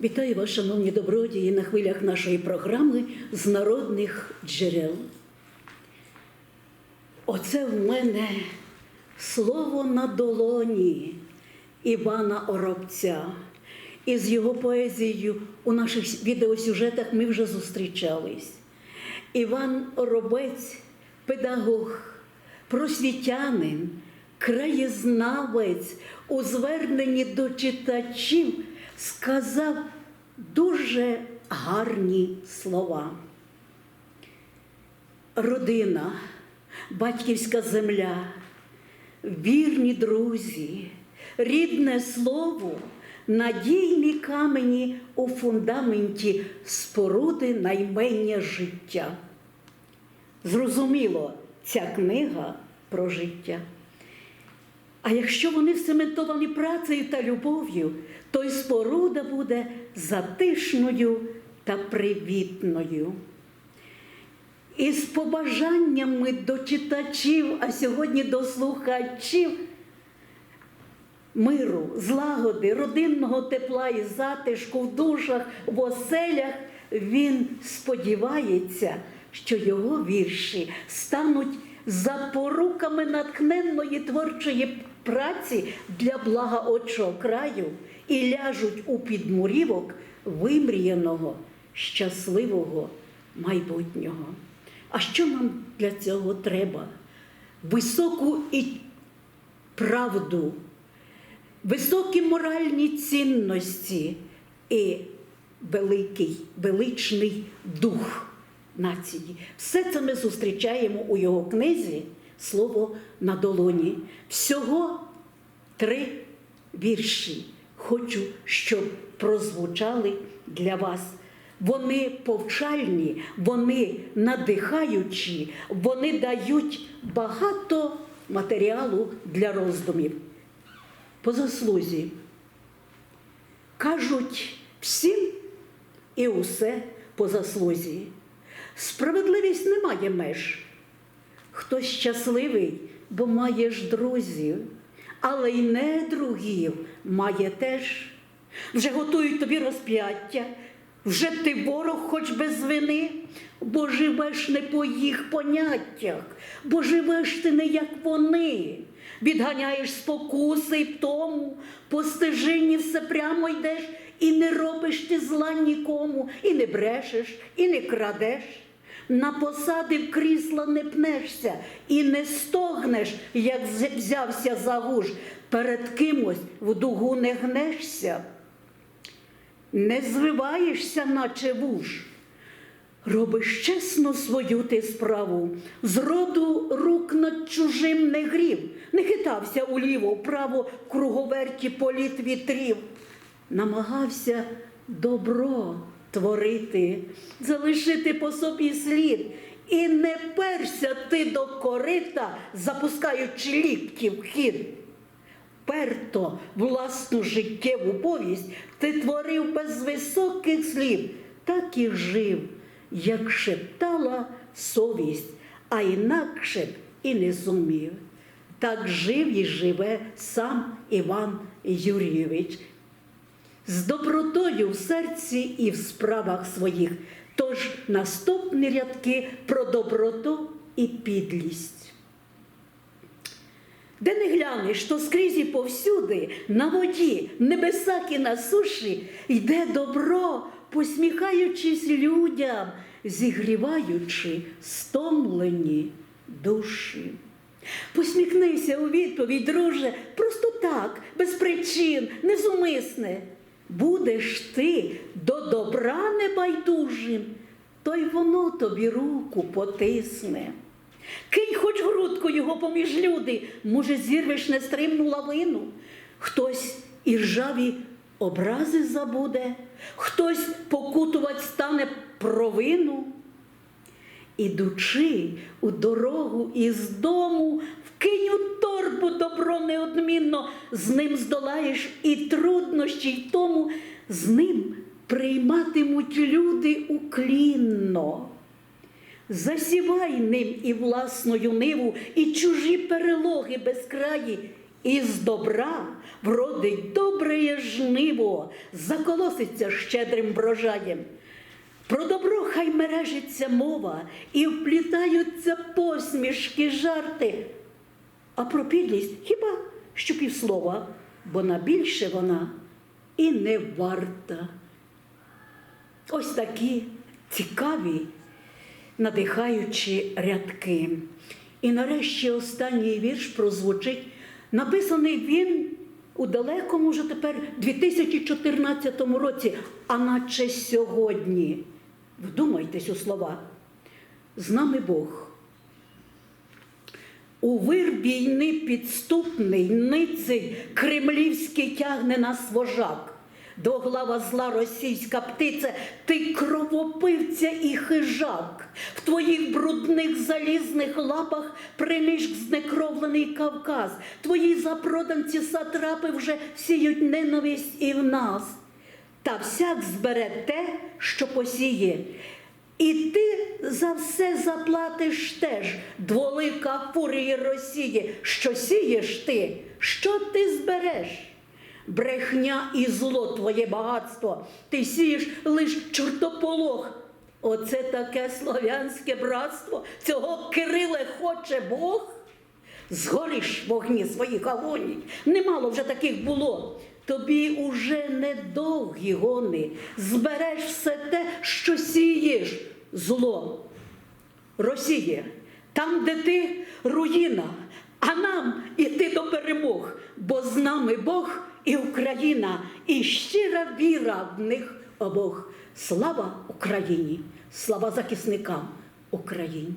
Вітаю вас, шановні добродії, на хвилях нашої програми з народних джерел. Оце в мене слово на долоні Івана Оробця. І з його поезією у наших відеосюжетах ми вже зустрічались. Іван Оробець, педагог, просвітянин, краєзнавець у зверненні до читачів сказав дуже гарні слова. Родина, батьківська земля, вірні друзі, рідне слово, надійні камені у фундаменті споруди наймення життя. Зрозуміло, ця книга про життя. А якщо вони всементовані працею та любов'ю, то й споруда буде затишною та привітною. І з побажаннями до читачів, а сьогодні до слухачів миру, злагоди, родинного тепла і затишку в душах, в оселях, він сподівається, що його вірші стануть запоруками натхненної творчої праці для блага отчого краю і ляжуть у підмурівок вимріяного, щасливого майбутнього. А що нам для цього треба? Високу і правду, високі моральні цінності і великий, величний дух нації. Все це ми зустрічаємо у його книзі Слово на долоні. Всього три вірші. Хочу, щоб прозвучали для вас. Вони повчальні, вони надихаючі, вони дають багато матеріалу для роздумів. По заслузі кажуть всім і усе по заслузі. Справедливість не має меж. Хтось щасливий, бо маєш друзів, але й недругів має теж. Вже готують тобі розп'яття, вже ти ворог, хоч без вини, бо живеш не по їх поняттях, бо живеш ти не як вони. Відганяєш спокуси й тому, по стежині все прямо йдеш, і не робиш ти зла нікому, і не брешеш, і не крадеш. На посади в крісла не пнешся і не стогнеш, як взявся за гуж, перед кимось в дугу не гнешся, не звиваєшся, наче вуж. Робиш чесно свою ти справу, зроду рук над чужим не грів, не хитався уліво, вправо круговерті політ вітрів, намагався добро творити, залишити по собі слід. І не перся ти до корита, запускаючи лікті в хід. Перто власну життєву повість ти творив без високих слів, так і жив, як шептала совість, а інакше б і не зумів. Так жив і живе сам Іван Юрійович з добротою в серці і в справах своїх. Тож наступні рядки про доброту і підлість. Де не глянеш, то скрізь і повсюди, на воді, небесах і на суші йде добро, посміхаючись людям, зігріваючи стомлені душі. Посміхнися у відповідь, друже, просто так, без причин, незумисне. Будеш ти до добра небайдужим, то й воно тобі руку потисне. Кинь хоч грудку його поміж люди, може, зірвеш нестримну лавину. Хтось і ржаві образи забуде, хтось покутувати стане провину. Ідучи у дорогу із дому, вкинь у торбу добро неодмінно, з ним здолаєш і труднощі, й тому з ним прийматимуть люди уклінно. Засівай ним і власною ниву, і чужі перелоги безкраї, із добра вродить добре жниво, заколоситься щедрим врожаєм. Про добро хай мережиться мова і вплітаються посмішки, жарти. А про підлість хіба що півслова, бо на більше вона і не варта. Ось такі цікаві, надихаючі рядки. І нарешті останній вірш прозвучить. Написаний він у далекому вже тепер 2014 році, а наче сьогодні. Вдумайтесь у слова. З нами Бог. У вир війни підступний ниций кремлівський тягне нас вожак. Двоглава зла російська птиця, ти кровопивця і хижак. В твоїх брудних залізних лапах принишк знекровлений Кавказ. Твої запроданці сатрапи вже сіють ненависть і в нас. Та всяк збере те, що посіє. І ти за все заплатиш теж, дволика фурії Росії. Що сієш ти, що ти збереш? Брехня і зло твоє багатство, ти сієш лиш чортополох. Оце таке слов'янське братство, цього Кириле хоче Бог. Згориш вогні своїх агоній, немало вже таких було. Тобі уже недовгі гони, збереш все те, що сієш зло. Росія, там, де ти руїна, а нам іти до перемог, бо з нами Бог і Україна, і щира віра в них обох. Слава Україні, слава захисникам України.